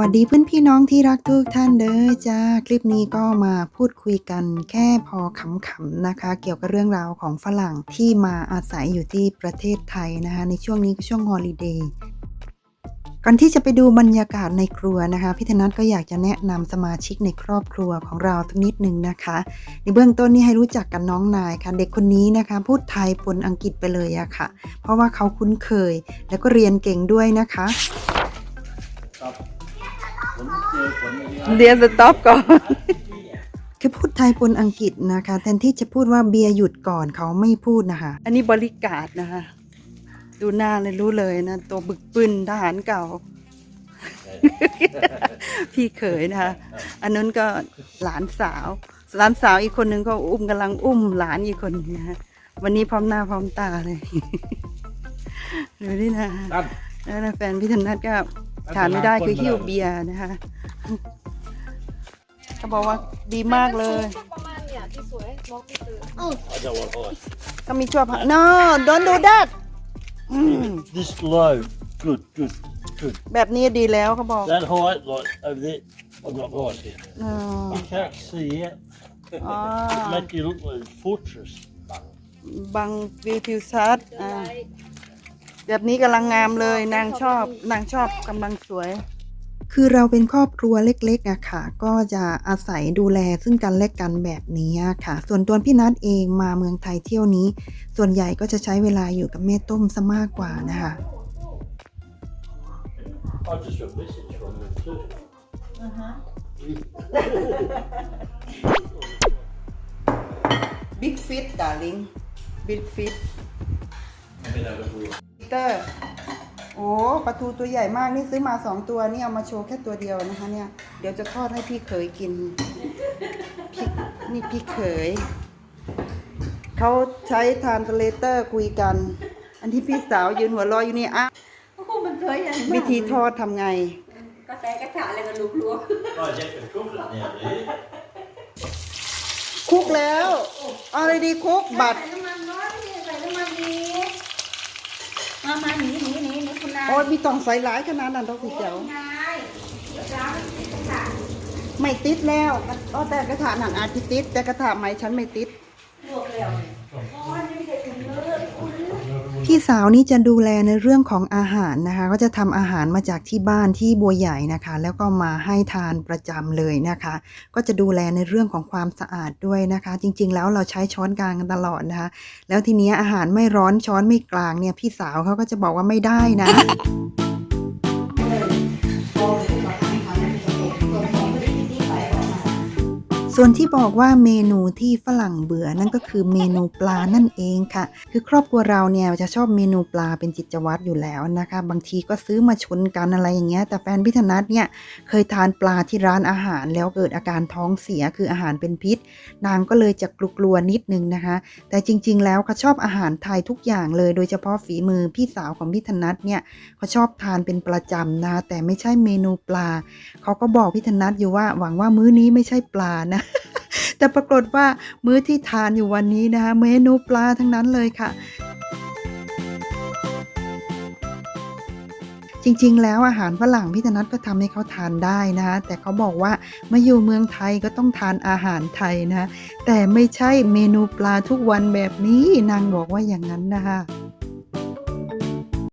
วัสดีเพื่อนพี่น้องที่รักทุกท่านเด้อจ้าคลิปนี้ก็มาพูดคุยกันแค่พอขำๆนะคะ เกี่ยวกับเรื่องราวของฝรั่งที่มาอาศัยอยู่ที่ประเทศไทยนะคะ ในช่วงนี้ก็ช่วงฮอลิเดย์ก่อนที่จะไปดูบรรยากาศในครัวนะคะพี่ธนัทก็อยากจะแนะนำสมาชิกในครอบครัวของเราทุกนิดนึงนะคะ ในเบื้องต้นนี่ให้รู้จักกันน้องนายค่ะ เด็กคนนี้นะคะ พูดไทยปนอังกฤษไปเลยอะค่ะ เพราะว่าเขาคุ้นเคย แล้วก็เรียนเก่งด้วยนะคะ เจอผลอย่างนี้เรียนสต็อปก่อนคือพูดไทยปนอังกฤษนะคะ แทนที่จะพูดว่าเบียร์หยุดก่อนเขาไม่พูดนะคะ อันนี้บริการนะคะ ดูหน้าเลยรู้เลยนะ ตัวบึกปืนทหารเก่า พี่เขยนะคะ อันนั้นก็หลานสาว หลานสาวอีกคนนึงก็อุ้มกำลังอุ้มหลานอีกคนนึงนะคะวันนี้พร้อมหน้าพร้อมตาเลยดูนี่นะตั้นแล้วนะแฟนพี่ธนัทก็ขาดไม่ได้คือหิ้วเบียร์นะคะ เขาบอกว่าดีมากเลย ประมาณเนี่ยที่สวยบอกพี่ตือ I don't want high. ก็มีชั่วพะ no don't do that อืม This low. Good, good, good. แบบนี้ดีแล้วเขาบอก That height, like over there, I'm not right here. อ๋อ You can't see it. อ๋อ Make you look like a fortress. บังวิวทิวทัศน์อ่า แบบนี้กำลังงามเลยนางชอบ นางชอบกำลังสวย คือเราเป็นครอบครัวเล็กๆอะค่ะ ก็จะอาศัยดูแลซึ่งกันและกันแบบนี้อะค่ะ ส่วนตัวพี่นัทเองมาเมืองไทยเที่ยวนี้ ส่วนใหญ่ก็จะใช้เวลาอยู่กับแม่ต้มซะมากกว่านะคะ I just got a message from them too. Big fish darling Big fish เตอร์ โอ้ปลาทูตัวใหญ่มากนี่ซื้อมาสองตัวนี่เอามาโชว์แค่ตัวเดียวนะคะ เนี่ยเดี๋ยวจะทอดให้พี่เขยกินพี่นี่พี่เขยเขาใช้ทานสเลเตอร์คุยกัน อันที่พี่สาวยืนหัวเรออยู่นี่อะโอ้โหมันเคยอย่างวิธีทอดทำไงกระแตกระถาอะไรกันลุกลวก Oh, you can cook it now, do you? คุกแล้วเอาเลยดีคุกบัตรใส่น้ำมันน้อยพี่ใส่น้ำมันดีมามาหนีหนีห นีหนีคุณนายโอ้ยมีต้องใส่หลายขนาดนั้นต้องพี่เจ้าคุณนายจ้าเป็นกระถาไม่ติดแล้วอ๋อแต่กระถางหนังอาจจะติด แต่กระถางไม้ฉันไม่ติด ลวกแล้วโอ้ยไม่ได้ถึงเลยคุณ พี่สาวนี่จะดูแลในเรื่องของอาหารนะคะ ก็จะทำอาหารมาจากที่บ้านที่บัวใหญ่นะคะ แล้วก็มาให้ทานประจำเลยนะคะ ก็จะดูแลในเรื่องของความสะอาดด้วยนะคะ จริง ๆ แล้วเราใช้ช้อนกลางกันตลอดนะคะ แล้วทีนี้อาหารไม่ร้อนช้อนไม่กลางเนี่ยพี่สาวเขาก็จะบอกว่าไม่ได้นะ ส่วนที่บอกว่าเมนูที่ฝรั่งเบื่อนั่นก็คือเมนูปลานั่นเองค่ะ คือครอบครัวเราเนี่ยจะชอบเมนูปลาเป็นจิตวัตรอยู่แล้วนะคะ บางทีก็ซื้อมาชนกันอะไรอย่างเงี้ย แต่แฟนพิธนัทเนี่ยเคยทานปลาที่ร้านอาหารแล้วเกิดอาการท้องเสียคืออาหารเป็นพิษ นางก็เลยจะกลัวๆนิดนึงนะคะ แต่จริง ๆ แล้วเขาชอบอาหารไทยทุกอย่างเลย โดยเฉพาะฝีมือพี่สาวของพี่ธนัทเนี่ยเขาชอบทานเป็นประจำนะแต่ไม่ใช่เมนูปลาเขาก็บอกพี่ธนัทอยู่ว่าหวังว่ามื้อนี้ไม่ใช่ปลานะ แต่ปรากฏว่ามื้อที่ทานอยู่วันนี้นะคะเมนูปลาทั้งนั้นเลยค่ะจริงๆ แล้วอาหารฝรั่งพี่ธนัทก็ทำให้เขาทานได้นะคะแต่เขาบอกว่ามาอยู่เมืองไทยก็ต้องทานอาหารไทยนะ แต่ไม่ใช่เมนูปลาทุกวันแบบนี้นางบอกว่าอย่างนั้นนะคะ